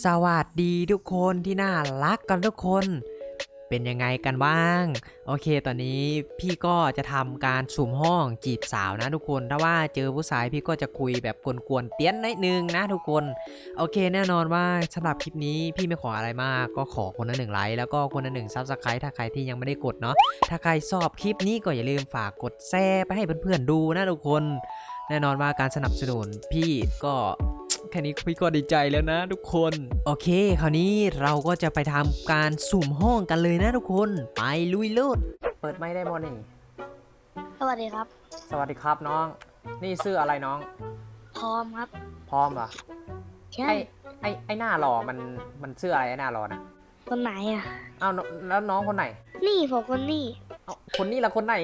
สวัสดีทุกคนที่น่ารักกันทุกคน เป็นยังไงกันบ้าง โอเคตอนนี้พี่ก็จะทำการสุ่มห้องจีบสาวนะทุกคน ถ้าว่าเจอผู้ชายพี่ก็จะคุยแบบกวนๆเตี้ยนนิดนึงนะทุกคน โอเคแน่นอนว่าสำหรับคลิปนี้พี่ไม่ขออะไรมาก ก็ขอคนละหนึ่งไลค์แล้วก็คนละหนึ่งซับสไครต์ถ้าใครที่ยังไม่ได้กดเนาะ ถ้าใครชอบคลิปนี้ก็อย่าลืมฝากกดแชร์ไปให้เพื่อนๆดูนะทุกคน แน่นอนว่าการสนับสนุนพี่ก็ แค่นี้พี่ก็ดีใจแล้วนะทุกคน โอเค คราวนี้เราก็จะไปทำการสุ่มห้องกันเลยนะทุกคน ไปลุยโลดเปิดไม่ได้บอนี่ สวัสดีครับ สวัสดีครับน้อง นี่ชื่ออะไรน้อง พร้อมครับ พร้อมเหรอ ใช่ ไอไอไอหน้าหล่อมันมันชื่ออะไรไอหน้าหล่อนะคนไหนอะอ้าวแล้วน้องคนไหน นี่ผมคนนี่เอ้าคนนี้ละคนไหน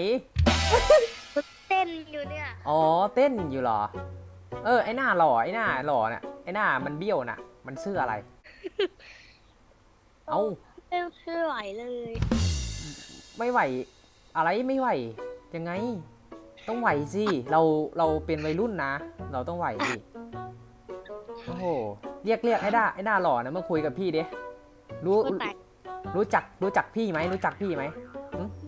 เต้นอยู่เนี่ย อ๋อเต้นอยู่เหรอ เออไอหน้าหล่อไอหน้าหล่อน่ะไอหน้ามันเบี้ยวน่ะ มันชื่ออะไร เอ้าเต้นไม่ไหวเลย ไม่ไหว อะไรไม่ไหว ยังไง ต้องไหวสิเราเราเป็นวัยรุ่นนะ เราต้องไหวสิโอ้โหเรียกเรียกไอ้ด้าไอ้หน้าหล่อนะมาคุยกับพี่ดิรู้คนไหนรู้จักรู้จักพี่ไหมรู้จักพี่ไหม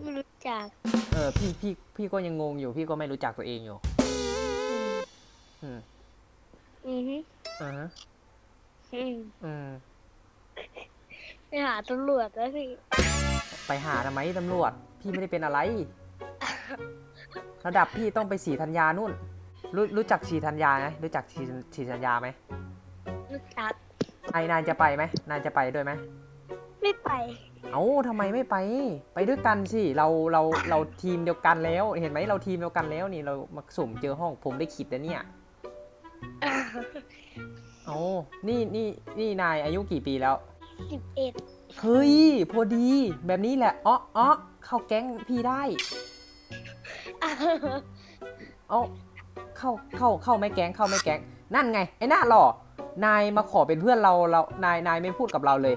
ไม่รู้จัก เออพี่พี่พี่ก็ยังงงอยู่พี่ก็ไม่รู้จักตัวเองอยู่ อืมอืมอือฮึอ่าฮะอืมอืมไปหาตำรวจแล้วพี่ไปหาทำไมตำรวจ พี่ไม่ได้เป็นอะไร ระดับพี่ต้องไปสีธัญญานู่น รู้รู้จักสีธัญญาไหมรู้จักสีสีธัญญาไหมรู้จักไอ้นายจะไปไหมนายจะไปด้วยไหมไม่ไป เอ้าทำไมไม่ไป ไปด้วยกันสิเราเราเราทีมเดียวกันแล้ว เห็นไหมเราทีมเดียวกันแล้วนี่เรามาสุ่มเจอห้องผมได้ขิดแล้วเนี่ย เอ้านี่นี่นี่นายอายุกี่ปีแล้ว สิบเอ็ดเฮ้ย พอดี แบบนี้แหละอ๋ออ๋อเข้าแก๊งพี่ได้ เอ้าเข้าเข้าเข้าไม่แก๊งเข้าไม่แก๊งนั่นไงไอ้หน้าหล่อนายมาขอเป็นเพื่อนเราเรานายนายไม่พูดกับเราเลย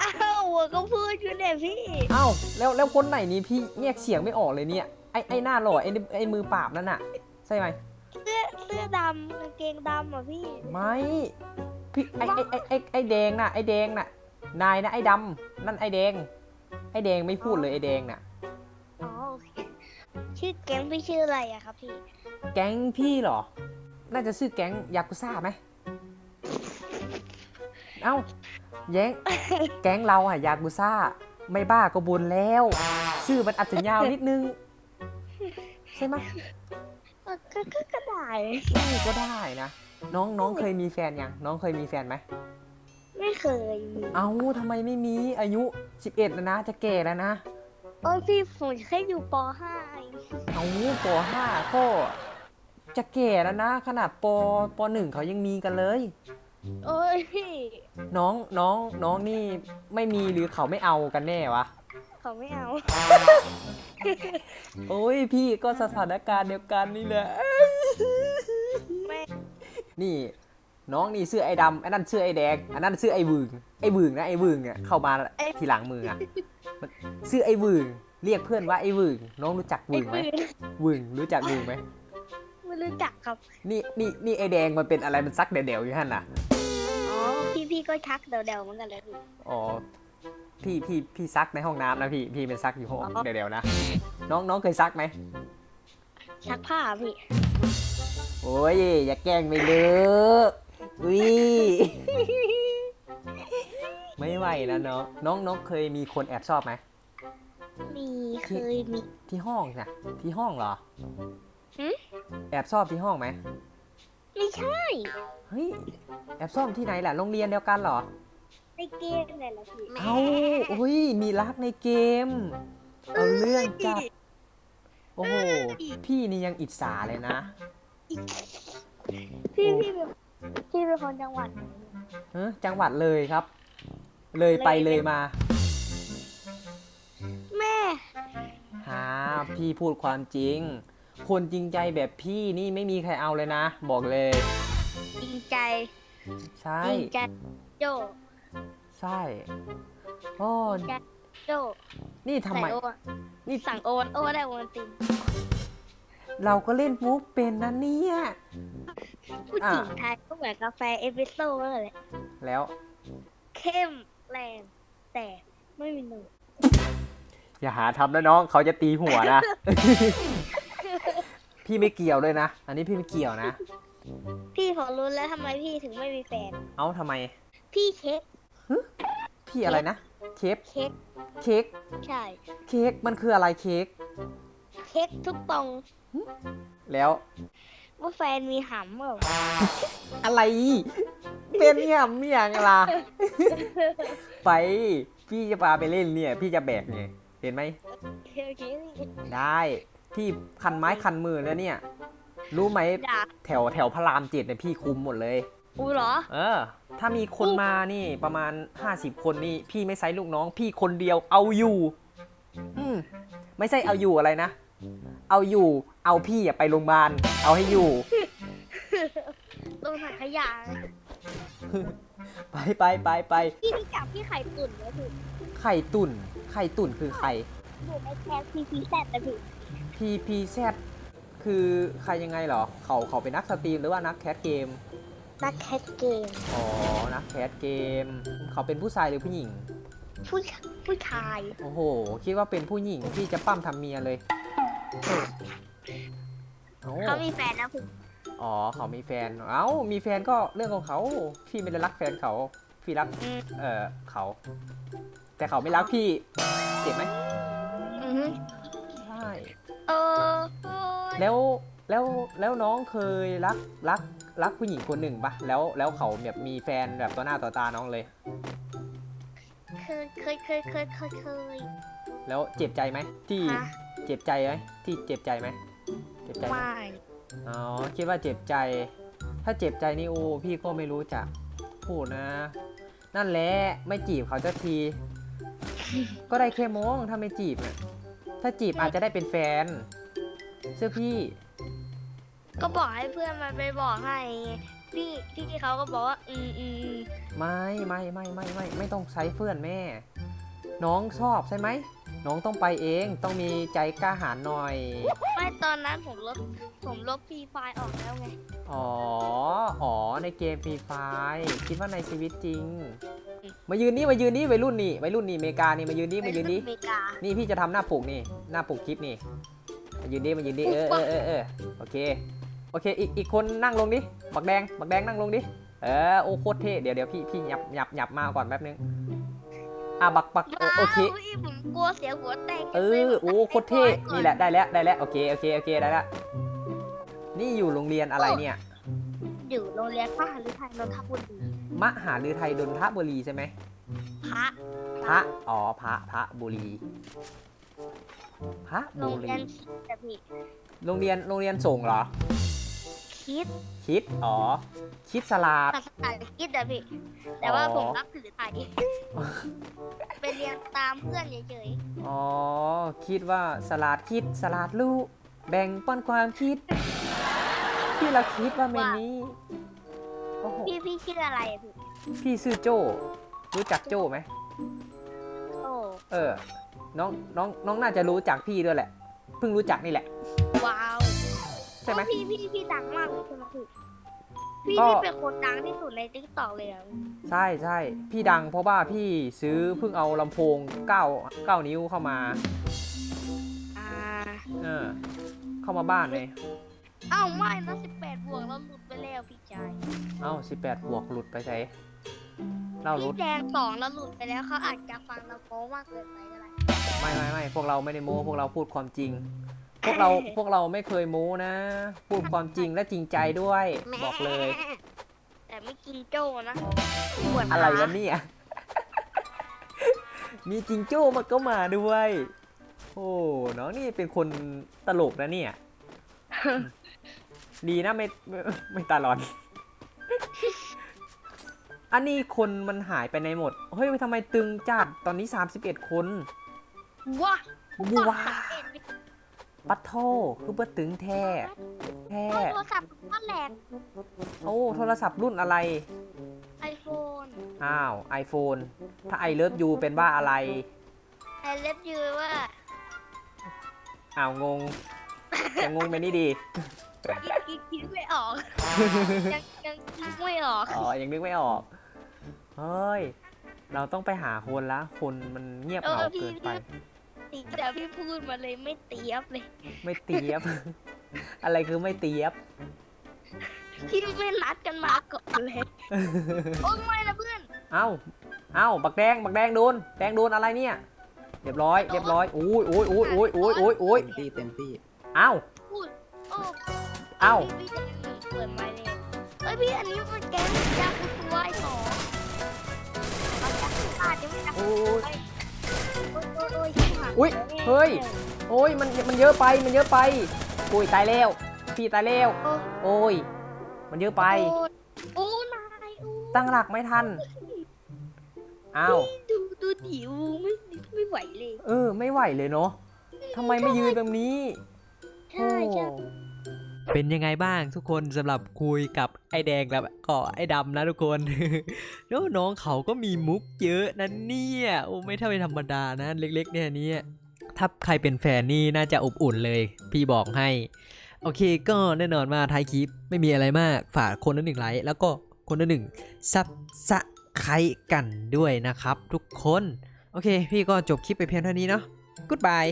อ้าววัวก็พูดอยู่เนี่ยพี่ เอ้าแล้วแล้วคนไหนนี่พี่เรียกเสียงไม่ออกเลยเนี่ยไอไอหน้าหล่อไอไอมือปราบนั่นน่ะ ใช่ไหมเสื้อเสื้อดำกางเกงดำอะพี่ ไม่พี่ไอไอไอไอไอแดงน่ะไอแดงน่ะนายนะไอดำนั่นไอแดง ไอแดงไม่พูดเลยไอแดงน่ะ อ๋อโอเคชื่อแก๊งพี่ชื่ออะไรอะครับพี่ แก๊งพี่เหรอ น่าจะชื่อแก๊งยากุซ่าไหมเอ้าแย้งแก๊งเราอะยากุซ่า ไม่บ้าก็บุญแล้ว ชื่อมันอาจจะยาวนิดนึง ใช่ไหมเออ ก็ก็ก็ได้นี่ก็ได้นะ น้องน้องเคยมีแฟนยัง น้องเคยมีแฟนไหม ไม่เคยมีเอ้าทำไมไม่มีอายุ 11 แล้วนะ จะแก่แล้วนะ โอ้ยพี่ผมแค่อยู่ป .5 เองเอ้าป .5 ก็จะแก่แล้วนะ ขนาดปป .1 เขายังมีกันเลย โอ้ยพี่น้องน้องน้องนี่ไม่มีหรือเขาไม่เอากันแน่วะ เขาไม่เอา โอ้ยพี่ก็สถานการณ์เดียวกันนี่แหละ ไม่นี่ น้องนี่เสื้อไอ้ดำไอ้นั่นเสื้อไอ้แดงอันนั้นเสื้อไอ้วึงไอ้วึงนะไอ้วึงเนี่ยเข้ามาทีหลังมืออะมันเสื้อไอ้วึงเรียกเพื่อนว่าไอ้วึงน้องรู้จักวึไอ้งไหมปืนวึงรู้จักวึงไหมไม่รู้จักครับ นี่นี่นี่ไอ้แดงมันเป็นอะไรมันซักเดี่ยวๆอยู่ฮั่นน่ะ อ๋อ พี่พี่ก็ชักเดาๆเหมือนกันเลยพี่อ๋อ พี่พี่พี่ซักในห้องน้ำนะพี่พี่เป็นซักอยู่ห้องเดี่ยวๆนะ น้องน้องเคยซักไหมชักผ้าพี่ โอ้ยอย่าแกล้งไม่เลอะอุ้ยไม่ไหวนะน้องน้องน้องเคยมีคนแอบชอบไหมมีเคยมีที่ห้องน่ะที่ห้องเหรอหึแอบชอบที่ห้องไหมไม่ใช่เฮ้ยแอบชอบที่ไหนล่ะโรงเรียนเดียวกันเหรอ ในเกมเนี่ยแหละพี่ เอ้าอุ้ย มีรักในเกม เอาเรื่องจัด โอ้โห พี่นี่ยังอิจฉาเลยนะพี่พี่เป็นพี่เป็นคนจังหวัดไหนเอ้อจังหวัดเลยครับ เลยไปเลยมา แม่ ฮาพี่พูดความจริง คนจริงใจแบบพี่นี่ไม่มีใครเอาเลยนะ บอกเลย จริงใจ ใช่ จริงใจ โจ ใช่โอ้โจนี่ทำไม ใส่โอนนี่ สั่งโอนโอนได้โอนจริงเราก็เล่นมุกเป็นนะเนี่ย ผู้หญิงไทยก็เหมือนกาแฟเอสเปรสโซ่นั่นแหละแล้ว เข้มแรงแต่ไม่มีนมอย่าหาทำนะน้องเขาจะตีหัวนะ พี่ไม่เกี่ยวเลยนะ อันนี้พี่ไม่เกี่ยวนะ พี่ขอรู้แล้วทำไมพี่ถึงไม่มีแฟน เอ้าทำไม พี่เค้ก พี่อะไรนะ เค้กเค้กเค้กใช่ เค้กมันคืออะไรเค้กเค้กทุกตรงแล้วว่าแฟนมีหำเปล่าอะไร เป็นเนี่ยเมียงล่ะไปพี่จะพาไปเล่นเนี่ย พี่จะแบกเนี่ยเห็นไหมโอเคได้ พี่คันไม้คันมือแล้วเนี่ย รู้ไหมด่าแถวแถวพระรามเจ็ดเนี่ยพี่คุมหมดเลย อูเหรอ เออ ถ้ามีคนมานี่ประมาณ 50 คนนี่พี่ไม่ใช้ลูกน้อง พี่คนเดียวเอาอยู่ อืมไม่ใช่เอาอยู่อะไรนะ เอาอยู่ เอาพี่อะไปโรงพยาบาล เอาให้อยู่ ตรงถังขยะไปไปไปไปพี่รู้จักพี่ไข่ตุ่นไหมพี่ไข่ตุ่น ไข่ตุ่นคือใครอยู่ในแคสพีพีแซดนะพี่พีพีแซคือใครยังไงเหรอ เขาเขาเป็นนักสตรีมหรือว่านักแคสเกม นักแคสเกม อ๋อ นักแคสเกม เขาเป็นผู้ชายหรือผู้หญิง ผู้ผู้ชาย โอ้โห คิดว่าเป็นผู้หญิงพี่จะปั้มทำเมียเลยโอ้เขามีแฟนแล้วพี่อ๋อ เขามีแฟน เอ้า มีแฟนก็เรื่องของเขา พี่ไม่ได้รักแฟนเขา พี่รักอืมเออเขา แต่เขาไม่รักพี่ เจ็บไหมอือฮึใช่เออเออ แล้ว แล้ว แล้วน้องเคยรัก รัก รักผู้หญิงคนหนึ่งปะแล้วแล้วเขาแบบมีแฟนแบบต่อหน้าต่อตาน้องเลย เคยเคยเคยเคยเคยเคย แล้วเจ็บใจไหมที่ฮะ เจ็บใจไหมที่เจ็บใจไหมเจ็บใจไหม ไม่อ๋อคิดว่าเจ็บใจ ถ้าเจ็บใจนี่โอ้พี่ก็ไม่รู้จะพูดนะ นั่นแหละไม่จีบเขาจะที ก็ได้แค่มองถ้าไม่จีบเนี่ยถ้าจีบอาจจะได้เป็นแฟน เสื้อพี่ ก็บอกให้เพื่อนมันไปบอกให้ไงพี่พี่เขาก็บอกว่าอืมอืมอืมไม่ไม่ไม่ไม่ไม่ไม่ต้องใช้เพื่อนแม่ น้องชอบใช่ไหมน้องต้องไปเองต้องมีใจกล้าหาญหน่อย ไม่ตอนนั้นผมลบผมลบฟรีไฟล์ออกแล้วไงอ๋อ อ๋อ ในเกมฟรีไฟคิดว่าในชีวิตจริง มายืนนี่มายืนนี่วัยรุ่นนี่วัยรุ่นนี่อเมริกานี่มายืนนี่มายืนนี่อเมริกา นี่พี่จะทำหน้าปกนี่ หน้าปกคลิปนี่ มายืนนี่มายืนนี่เออเออเออเออโอเค โอเคอีกอีกคนนั่งลงดิบักแดงบักแดงนั่งลงดิเออโอ้โคตรเท่เดี๋ยวเดี๋ยวพี่พี่หยับหยับหยับมาก่อนแป๊บนึงอะบักบักโอโอเคว้าวพี่ผมกลัวเสียหัวแตกเออโอ้โคตรเท่นี่แหละได้แล้วได้แล้วโอเคโอเคโอเคได้แล้วนี่อยู่โรงเรียนอะไรเนี่ย อยู่โรงเรียนพระหฤทัยนนทบุรีมหาลือไทยดนทบุรีใช่ไหมพระพระอ๋อพระพระบุรีพระโรบุงเรีรียนคิดแต่พี่โรงเรียนโรงเรียนส่งเหรอ คิดคิดอ๋อ คิดสลาดภาษาคิดแต่พี่ แต่ว่าอ๋อผมรับถือไทยไปเรียนตามเพื่อนเฉยอ๋อ คิดว่าสลาดคิดสลาดลูกแบ่งปันความคิดพี่เราคิดว่าเมนนี้โอ้โหๆ พี่พี่ชื่ออะไรอะพี่ พี่ชื่อโจ้รู้จักโจ้ไหมโอ้เออ น้องน้องน้องน่าจะรู้จักพี่ด้วยแหละเพิ่งรู้จักนี่แหละว้าว ใช่ไหม พี่พี่พี่ดังมากเลยใช่ไหมพี่พี่ก็พี่เป็นคนดังที่สุดในทิกตอกเลยอะใช่ใช่พี่ดังเพราะว่าพี่ซื้อเพิ่งเอาลำโพง9 9นิ้วเข้ามาอ่าเออเข้ามาบ้านเลย เอ้าไม่นะสิบแปดบวกเราหลุดไปแล้วพี่ชายเอ้า 18 บวกหลุดไปใช้เล่ารุพี่ด แดงสองเราหลุดไปแล้วเขาอาจจะฟังเราโป๊มากเกินไปก็ได้ไม่ไม่ไม่พวกเราไม่ได้โม้พวกเราพูดความจริง พวกเราพวกเราไม่เคยโม้นะ พูดความจริงและจริงใจด้วย บอกเลย แต่ไม่กินโจ้นะปวดอะไรขาวะเนี่ย มีจิงโจ้มาก็มาด้วย โอ้น้องนี่เป็นคนตลกนะเนี่ย ดีนะไม่ไม่ไม่ตาหลอน อันนี้คนมันหายไปในหมด เฮ้ยทำไมตึงจัดตอนนี้ 31 คนว้าว้า ปัทโทคือเบอตึงแท้แท้โทรศัพท์ก็แหลกโอ้โทรศัพท์รุ่นอะไรไอโฟนอ้าว iPhone ถ้า i love you เป็นว่าอะไร ไอเล็บยูว่าอ้าวงงยังงงเป็นนี่ดีคิดคิดคิดไม่ออก ยังยังคิดไม่ออก อ๋อ ยังนึกไม่ออก เฮ้ย เราต้องไปหาคนละ คนมันเงียบเหงาเกินไป ตีแต่พี่พูดมาเลยไม่เตียบเลย ไม่เตียบ อะไรคือไม่เตียบ พี่ไม่นัดกันมาก่อนเลย โอ้ไม่นะเพื่อน เอ้า เอ้า บักแดง บักแดงโดน แดงโดนอะไรเนี่ย เรียบร้อย เรียบร้อยอุ้ยอุ้ยอุ้ยอุ้ยอุ้ยอุ้ยอุ้ยเต็มที่เต็มที่เอ้า พูด โอ้เอ้า พี่พี่จะเปิดไมค์เลยเอ้ยพี่อันนี้มันแกงยาคุตัวไอ้สองเอายาคุอาจจะไม่นับโอ้ยโอ้ยโอ้ยโอ้ยชิบหาอุ๊ยเฮ้ย โอ้ยมันมันเยอะไปมันเยอะไปอุ้ยตายแล้ว พี่ตายแล้ว โอ้ยโอ้ยมันเยอะไป โอ้ยโอ้ยนายโอ้ยตั้งหลักไม่ทัน อ้าว ดูดูดิวไม่ไม่ไหวเลย เออ ไม่ไหวเลยเนาะทำไมไม่ยืนตรงนี้ ใช่ใช่ เป็นยังไงบ้างทุกคนสำหรับคุยกับไอแดงแล้วก็ไอดำนะทุกคน แล้วน้องเขาก็มีมุกเยอะนะเนี่ยโอ้ไม่เท่าไม่ธรรมดานะ เล็กๆเนี่ยนี่ถ้าใครเป็นแฟนนี่น่าจะอบอุ่นเลย พี่บอกให้ โอเคก็แน่นอนว่าท้ายคลิปไม่มีอะไรมากฝากคนละหนึ่งไลค์แล้วก็คนละหนึ่งซับสไครกันด้วยนะครับ ทุกคน โอเค พี่ก็จบคลิปไปเพียงเท่านี้เนาะ Goodbye